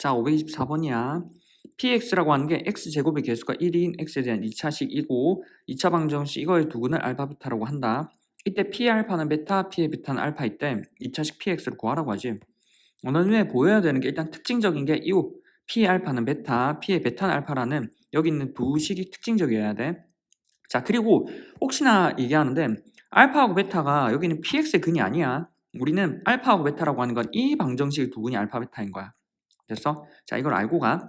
자, 524번이야. px라고 하는 게 x제곱의 개수가 1인 x에 대한 2차식이고 2차 방정식 이거의 두근을 알파 베타라고 한다. 이때 p알파는 베타, p의 베타는 알파일 때 2차식 px를 구하라고 하지. 어느 눈에 보여야 되는 게 일단 특징적인 게 이후 p알파는 베타, p의 베타는 알파라는 여기 있는 두 식이 특징적이어야 돼. 자, 그리고 혹시나 얘기하는데 알파하고 베타가 여기는 px의 근이 아니야. 우리는 알파하고 베타라고 하는 건 이 방정식의 두 근이 알파 베타인 거야. 됐어? 자, 이걸 알고 가.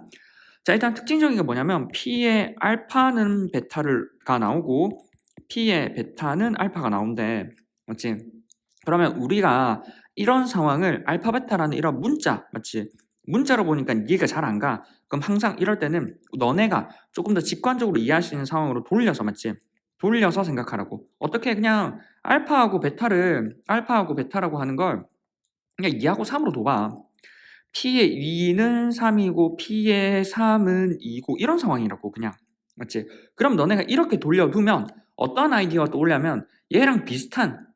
자, 일단 특징적인 게 뭐냐면 P의 알파는 베타가 나오고 P의 베타는 알파가 나온대. 맞지? 그러면 우리가 이런 상황을 알파 베타라는 이런 문자, 맞지? 문자로 보니까 이해가 잘 안 가. 그럼 항상 이럴 때는 너네가 조금 더 직관적으로 이해할 수 있는 상황으로 돌려서 맞지? 돌려서 생각하라고. 어떻게 그냥 알파하고 베타를 알파하고 베타라고 하는 걸 그냥 2하고 3으로 둬봐. P의 2는 3이고 P의 3은 2고 이런 상황이라고 그냥 맞지? 그럼 너네가 이렇게 돌려두면 어떤 아이디어가 떠올냐면 얘랑 비슷한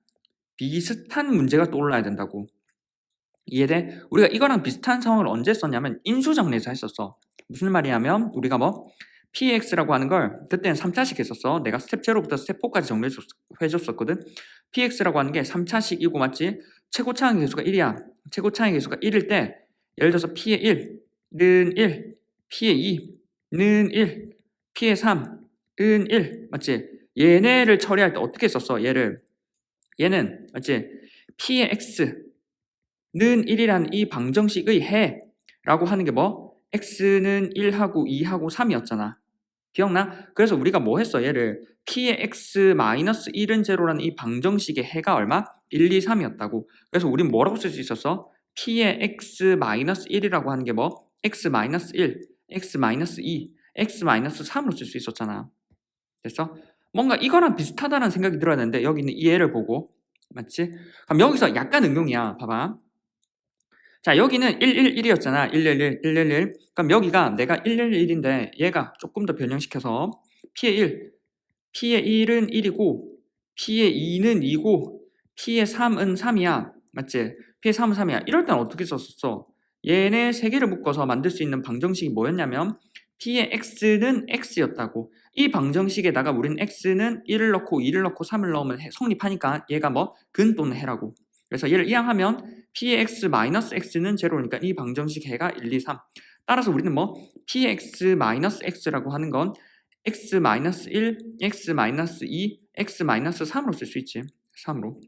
비슷한 문제가 떠올라야 된다고 이해돼? 우리가 이거랑 비슷한 상황을 언제 썼냐면 인수정리에서 했었어 무슨 말이냐면 우리가 뭐 px라고 하는 걸 그때는 3차식 했었어 내가 스텝 0부터 스텝 4까지 정리해줬었거든 px라고 하는 게 3차식이고 맞지? 최고 차항의 개수가 1이야 최고 차항의 개수가 1일 때 예를 들어서 P의 1는 1, P의 2는 1, P의 3은 1 맞지? 얘네를 처리할 때 어떻게 썼어? 얘를 얘는 맞지? P의 X는 1이라는 이 방정식의 해라고 하는 게 뭐? X는 1하고 2하고 3이었잖아. 기억나? 그래서 우리가 뭐 했어? 얘를 P의 X 마이너스 1은 제로라는 이 방정식의 해가 얼마? 1, 2, 3이었다고. 그래서 우린 뭐라고 쓸 수 있었어? P의 x-1이라고 하는 게 뭐? x-1, x-2, x-3으로 쓸 수 있었잖아. 됐어? 뭔가 이거랑 비슷하다는 생각이 들어야 되는데 여기 있는 이 예를 보고 맞지? 그럼 여기서 약간 응용이야. 봐봐. 자 여기는 111이었잖아. 111, 111. 그럼 여기가 내가 111인데 얘가 조금 더 변형시켜서 p의 1, p의 1은 1이고 p의 2는 2고 p의 3은 3이야. 맞지? P의 3은 3이야. 이럴 땐 어떻게 썼었어? 얘네 세 개를 묶어서 만들 수 있는 방정식이 뭐였냐면 P의 X는 X였다고. 이 방정식에다가 우리는 X는 1을 넣고 2를 넣고 3을 넣으면 성립하니까 얘가 뭐 근 또는 해라고. 그래서 얘를 이항하면 P의 X 마이너스 X는 제로니까 이 방정식 해가 1, 2, 3. 따라서 우리는 뭐 P의 X 마이너스 X라고 하는 건 X 마이너스 1, X 마이너스 2, X 마이너스 3으로 쓸 수 있지. 3으로.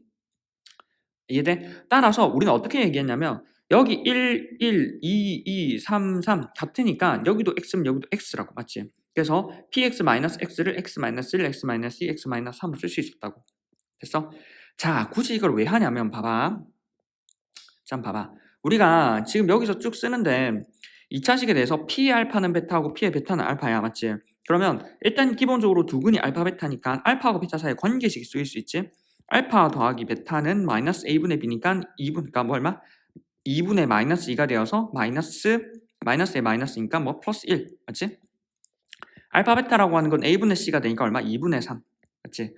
이해돼? 따라서 우리는 어떻게 얘기했냐면 여기 1, 1, 2, 2, 3, 3 같으니까 여기도 x면 여기도 x라고 맞지? 그래서 px-x를 x-1, x-2, x-3으로 쓸 수 있었다고. 됐어? 자, 굳이 이걸 왜 하냐면 봐봐. 자, 봐봐. 우리가 지금 여기서 쭉 쓰는데 2차식에 대해서 p알파는 베타하고 p의 베타는 알파야. 맞지? 그러면 일단 기본적으로 두근이 알파 베타니까 알파하고 베타 사이에 관계식이 쓰일 수 있지? 알파 더하기 베타는 마이너스 a분의 b니까 2분, 그러니까 뭐 얼마? 2분의 마이너스 2가 되어서 마이너스 마이너스에 마이너스니까 뭐 플러스 1 맞지? 알파 베타라고 하는 건 a분의 c가 되니까 얼마? 2분의 3 맞지?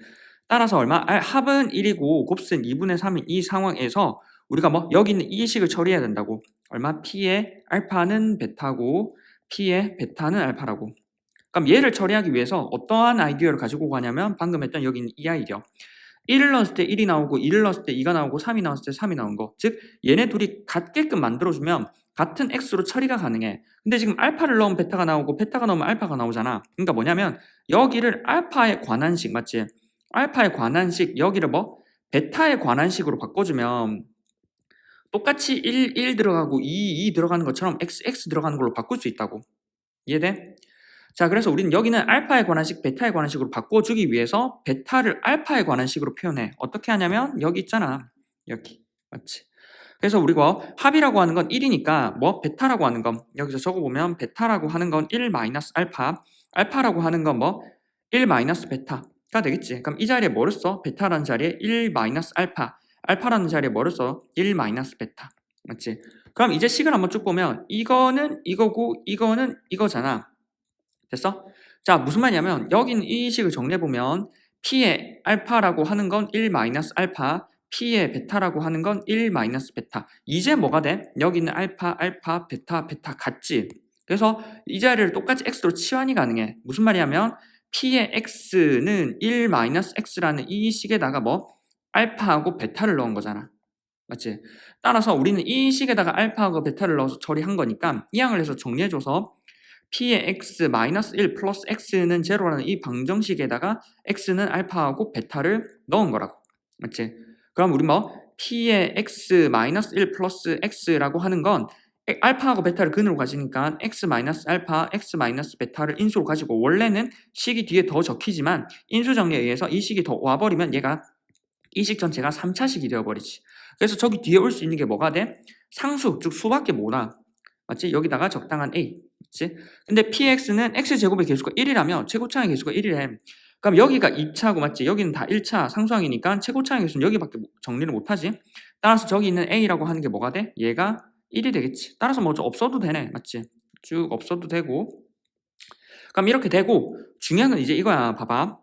따라서 얼마? 합은 1이고 곱은 2분의 3인 이 상황에서 우리가 뭐 여기 있는 이 식을 처리해야 된다고 얼마? p의 알파는 베타고 p의 베타는 알파라고 그럼 얘를 처리하기 위해서 어떠한 아이디어를 가지고 가냐면 방금 했던 여기 있는 이 아이디어 1을 넣었을 때 1이 나오고 2를 넣었을 때 2가 나오고 3이 나왔을 때 3이 나온 거. 즉 얘네 둘이 같게끔 만들어주면 같은 x로 처리가 가능해. 근데 지금 알파를 넣으면 베타가 나오고 베타가 넣으면 알파가 나오잖아. 그러니까 뭐냐면 여기를 알파에 관한 식 맞지? 알파에 관한 식 여기를 뭐 베타에 관한 식으로 바꿔주면 똑같이 1, 1 들어가고 2, 2 들어가는 것처럼 x, x 들어가는 걸로 바꿀 수 있다고. 이해돼? 자, 그래서 우리는 여기는 알파에 관한 식, 베타에 관한 식으로 바꿔주기 위해서 베타를 알파에 관한 식으로 표현해. 어떻게 하냐면 여기 있잖아. 여기. 맞지? 그래서 우리가 합이라고 하는 건 1이니까 뭐 베타라고 하는 건 여기서 적어보면 베타라고 하는 건 1 마이너스 알파 알파라고 하는 건 뭐 1 마이너스 베타가 되겠지. 그럼 이 자리에 뭐를 써? 베타라는 자리에 1 마이너스 알파 알파라는 자리에 뭐를 써? 1 마이너스 베타. 맞지? 그럼 이제 식을 한번 쭉 보면 이거는 이거고 이거는 이거잖아. 됐어? 자, 무슨 말이냐면 여긴 이 식을 정리해 보면 P의 알파라고 하는 건 1 마이너스 알파, p의 베타라고 하는 건 1 마이너스 베타. 이제 뭐가 돼? 여기 있는 알파, 알파, 베타, 베타 같지? 그래서 이 자리를 똑같이 x로 치환이 가능해. 무슨 말이냐면 p의 x는 1 마이너스 x라는 이 식에다가 뭐 알파하고 베타를 넣은 거잖아. 맞지? 따라서 우리는 이 식에다가 알파하고 베타를 넣어서 처리한 거니까 이 양을 해서 정리해줘서 p의 x 마이너스 1 플러스 x는 제로라는 이 방정식에다가 x는 알파하고 베타를 넣은 거라고. 맞지? 그럼 우리 뭐 p의 x 마이너스 1 플러스 x라고 하는 건 에- 알파하고 베타를 근으로 가지니까 x 마이너스 알파, x 마이너스 베타를 인수로 가지고 원래는 식이 뒤에 더 적히지만 인수 정리에 의해서 이 식이 더 와버리면 얘가 이 식 전체가 3차식이 되어버리지. 그래서 저기 뒤에 올 수 있는 게 뭐가 돼? 상수, 즉 수밖에 못 와. 맞지? 여기다가 적당한 a. 맞지? 근데 px는 x제곱의 개수가 1이라면 최고차의 개수가 1이래. 그럼 여기가 2차고 맞지? 여기는 다 1차 상수항이니까 최고차의 개수는 여기밖에 못- 정리를 못하지. 따라서 저기 있는 a라고 하는 게 뭐가 돼? 얘가 1이 되겠지. 따라서 뭐 없어도 되네. 맞지? 쭉 없어도 되고. 그럼 이렇게 되고 중요한 건 이제 이거야. 봐봐.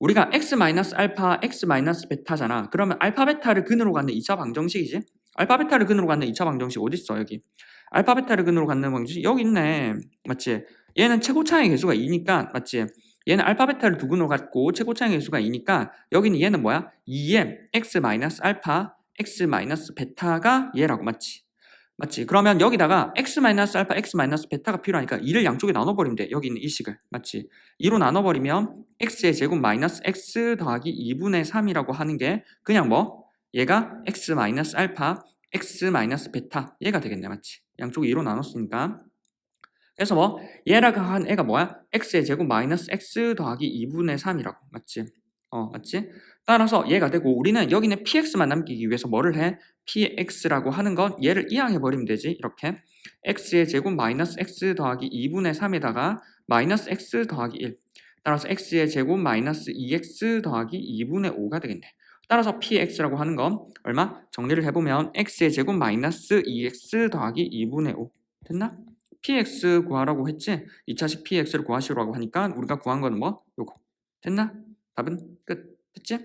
우리가 x 마이너스 알파, x 마이너스 베타잖아. 그러면 알파 베타를 근으로 갖는 2차 방정식이지. 알파 베타를 근으로 갖는 2차 방정식 어디 있어? 여기. 알파 베타를 근으로 갖는 방정식 여기 있네. 맞지? 얘는 최고차의 개수가 2니까 맞지? 얘는 알파 베타를 두 근으로 갖고 최고차의 개수가 2니까 여기는 얘는 뭐야? 2의 x 마이너스 알파, x 마이너스 베타가 얘라고 맞지? 맞지? 그러면 여기다가 x 마이너스 알파, x 마이너스 베타가 필요하니까 2를 양쪽에 나눠버리면 돼. 여기 있는 이 식을. 맞지? 2로 나눠버리면 x의 제곱 마이너스 x 더하기 2분의 3이라고 하는 게 그냥 뭐 얘가 x 마이너스 알파, x 마이너스 베타 얘가 되겠네. 맞지? 양쪽에 2로 나눴으니까 그래서 뭐 얘라고 한 애가 뭐야? x의 제곱 마이너스 x 더하기 2분의 3이라고 맞지? 어 맞지? 따라서 얘가 되고 우리는 여기는 px만 남기기 위해서 뭐를 해? px라고 하는 건 얘를 이항해 버리면 되지 이렇게 x의 제곱 마이너스 x 더하기 2분의 3에다가 마이너스 x 더하기 1 따라서 x의 제곱 마이너스 2x 더하기 2분의 5가 되겠네 따라서 px라고 하는 건 얼마? 정리를 해보면 x의 제곱 마이너스 2x 더하기 2분의 5 됐나? px 구하라고 했지? 2차식 px를 구하시라고 하니까 우리가 구한 거는 뭐? 요거 됐나? 답은 끝 됐지?